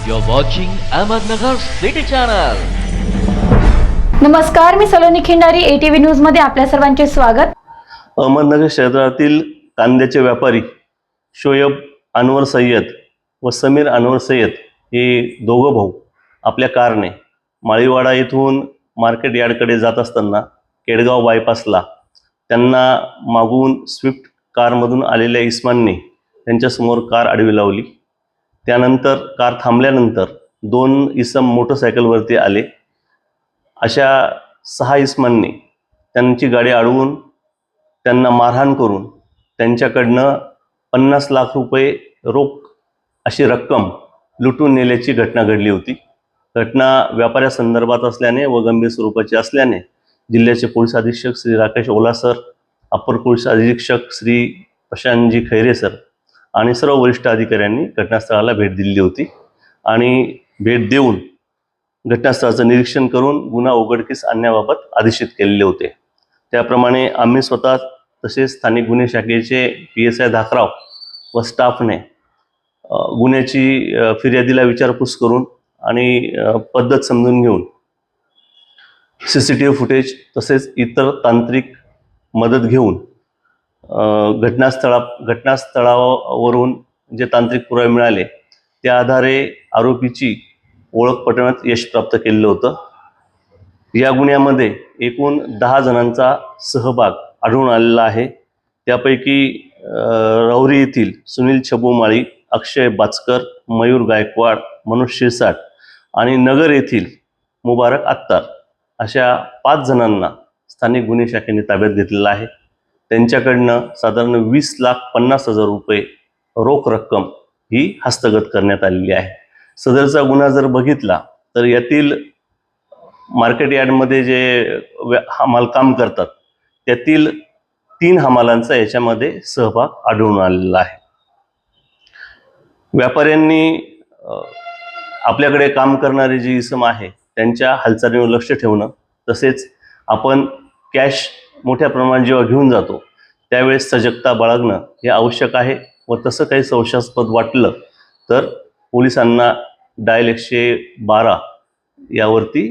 You're watching Ahmednagar City Channel. नमस्कार मी Saloni Khindari ATV न्यूजमध्ये आपल्या सर्वांचे स्वागत अहमदनगर शहरातील कांद्याचे व्यापारी शोयब अनवर सय्यद व समीर अनवर सय्यद हे दोघं भाऊ आपल्या कारने माळीवाडा येथून मार्केट यार्डकडे जात असताना केडगाव बायपासला त्यांना मागून स्विफ्ट कारमधून आलेल्या इस्मानने त्यांच्यासमोर कार आडवी लावली त्यानंतर कार थांबल्यानंतर दोन इसम मोटरसायकलवरती आले. अशा सहा इसमांनी त्यांची गाडी अडवून त्यांना मारहाण करून त्यांच्याकडनं पन्नास लाख रुपये रोख अशी रक्कम लुटून नेल्याची घटना घडली होती. घटना व्यापाऱ्यासंदर्भात असल्याने व गंभीर स्वरूपाची असल्याने जिल्ह्याचे पोलीस अधीक्षक श्री राकेश ओला सर अप्पर पोलीस अधीक्षक श्री प्रशांतजी खैरे सर आणि सर्व वरिष्ठ अधिकाऱ्यांनी घटनास्थळाला भेट दिली होती. आणि भेट देऊन घटनास्थळाचं निरीक्षण करून गुन्हा उघडकीस आणण्याबाबत आदेशित केलेले होते. त्याप्रमाणे आम्ही स्वतः तसेच स्थानिक गुन्हे शाखेचे पी एस आय धाकराव व स्टाफने गुन्ह्याची फिर्यादीला विचारपूस करून आणि पद्धत समजून घेऊन C C T V footage तसेच इतर तांत्रिक मदत घेऊन घटनास्थळा घटनास्थळावरून जे तांत्रिक पुरावे मिळाले त्या आधारे आरोपीची ओळख पटवण्यात यश प्राप्त केलेलं होतं. या गुन्ह्यामध्ये एकूण दहा जणांचा सहभाग आढळून आलेला आहे. त्यापैकी रौरी राहुरी येथील सुनील छबोमाळी अक्षय बाचकर मयूर गायकवाड मनोज शिरसाट आणि नगर येथील मुबारक अत्तार अशा पाच जणांना स्थानिक गुन्हे शाखेने ताब्यात घेतलेला आहे. त्यांच्याकडनं साधारण वीस लाख पन्नास हजार रुपये रोख रक्कम ही हस्तगत करण्यात आलेली आहे. सदरचा गुन्हा जर बघितला तर यातील मार्केट यार्डमध्ये जे व्या- हमाल काम करतात त्यातील तीन हमालांचा याच्यामध्ये सहभाग आढळून आलेला आहे. व्यापाऱ्यांनी आपल्याकडे काम करणारे जे इसम आहे त्यांच्या हालचालीवर लक्ष ठेवणं तसेच आपण कॅश मोठ्या प्रमाणात जेव्हा घेऊन जातो त्यावेळेस सजगता बाळगणं हे आवश्यक आहे व तसं काही संशयास्पद वाटलं तर पोलिसांना डायल एकशे बारा यावरती